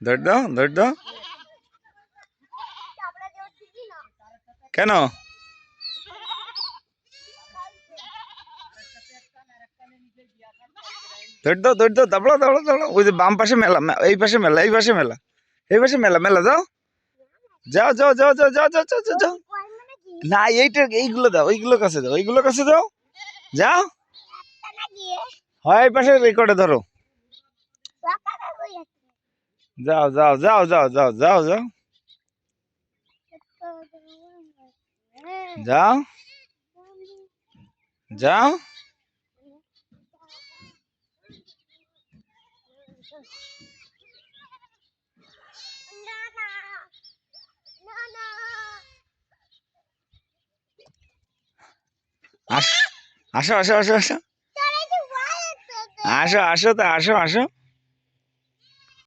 ধৈর্য ধৈর্য কেন? ধৈর্য ধৈর্য দাও দাবড়া দাবড়া ওই যে বাম পাশে মেলা এই পাশে মেলা, এই পাশে মেলা। এই পাশে মেলা মেলা, যাও। যাও যাও যাও যাও যাও যাও যাও যাও। না এইটা এইগুলো দাও এইগুলো কাছে দাও এইগুলো কাছে দাও। যাও। হয়, এই পাশে রেকর্ডে ধরো। যাও যাও যাও যাও যাও যাও যাও। যাও। যাও। আস, আসো আসো আসো আসো। আসো তো আসো আসো।